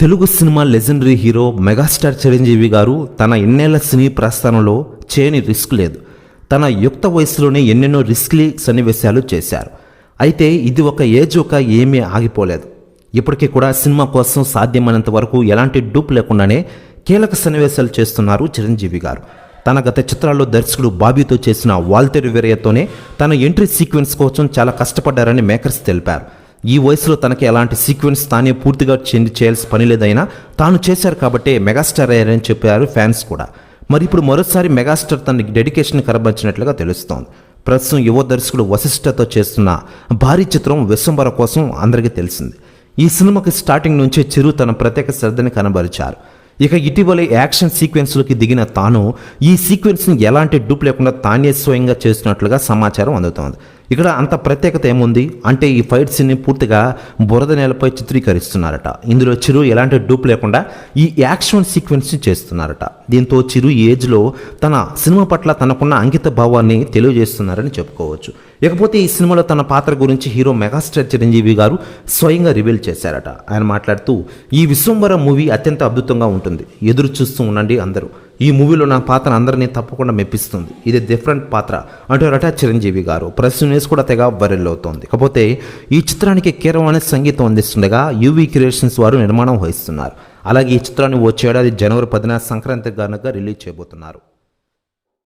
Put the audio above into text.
Telugu cinema legendary hero megastar Chiranjeevi garu తన ఎన్నేళ్ళ సినీ ప్రస్థానంలో చేయని రిస్క్ లేదు. తన యుక్త వయసులోనే ఎన్నెన్నో రిస్క్లీ సన్నివేశాలు చేశారు. అయితే ఇది ఒక ఏజ్ ఒక ఏమీ ఆగిపోలేదు. ఇప్పటికీ కూడా సినిమా కోసం సాధ్యమైనంత వరకు ఎలాంటి డూప్ లేకుండానే కీలక సన్నివేశాలు చేస్తున్నారు చిరంజీవి గారు. తన గత చిత్రాల్లో దర్శకుడు బాబీతో చేసిన వాల్తెరు వీరయ్యతోనే తన ఎంట్రీ సీక్వెన్స్ కోసం చాలా కష్టపడ్డారని మేకర్స్ తెలిపారు. ఈ వయసులో తనకి ఎలాంటి సీక్వెన్స్ తానే పూర్తిగా చెంది చేయాల్సిన పని లేదైనా తాను చేశారు కాబట్టే మెగాస్టార్ అయ్యారని చెప్పారు ఫ్యాన్స్ కూడా. మరి ఇప్పుడు మరోసారి మెగాస్టార్ తన డెడికేషన్ కనబరిచినట్లుగా తెలుస్తోంది. ప్రస్తుతం యువ దర్శకుడు వశిష్ఠతో చేస్తున్న భారీ చిత్రం విశ్వంబర కోసం అందరికీ తెలిసింది. ఈ సినిమాకి స్టార్టింగ్ నుంచే చిరు తన ప్రత్యేక శ్రద్ధని కనబరిచారు. ఇక ఇటీవలే యాక్షన్ సీక్వెన్స్లోకి దిగిన తాను ఈ సీక్వెన్స్ని ఎలాంటి డూప్ లేకుండా తానే స్వయంగా చేస్తున్నట్లుగా సమాచారం అందుతోంది. ఇక్కడ అంత ప్రత్యేకత ఏముంది? అంటే ఈ ఫైట్ సీన్ని పూర్తిగా బురద నేలపై చిత్రీకరిస్తున్నారట. ఇందులో చిరు ఎలాంటి డూప్ లేకుండా ఈ యాక్షన్ సీక్వెన్స్ని చేస్తున్నారట. దీంతో చిరు ఈ ఏజ్లో తన సినిమా పట్ల తనకున్న అంకిత భావాన్ని తెలియజేస్తున్నారని చెప్పుకోవచ్చు. ఇకపోతే ఈ సినిమాలో తన పాత్ర గురించి హీరో మెగాస్టార్ చిరంజీవి గారు స్వయంగా రివీల్ చేశారట. ఆయన మాట్లాడుతూ ఈ విశ్వంబర మూవీ అత్యంత అద్భుతంగా ఉంటుంది. ఎదురు చూస్తూ ఉండండి అందరూ. ఈ మూవీలో నా పాత్ర అందరినీ తప్పకుండా మెప్పిస్తుంది. ఇది డిఫరెంట్ పాత్ర. అంటారట చిరంజీవి గారు. ప్రెస్ న్యూస్ కూడా తెగ వైరల్ అవుతోంది. కాకపోతే ఈ చిత్రానికి కీరవాణి సంగీతం అందిస్తుండగా యూవీ క్రియేషన్స్ వారు నిర్మాణం వహిస్తున్నారు. అలాగే ఈ చిత్రాన్ని వచ్చే ఏడాది జనవరి పదిన సంక్రాంతి గానుగా రిలీజ్ చేయబోతున్నారు.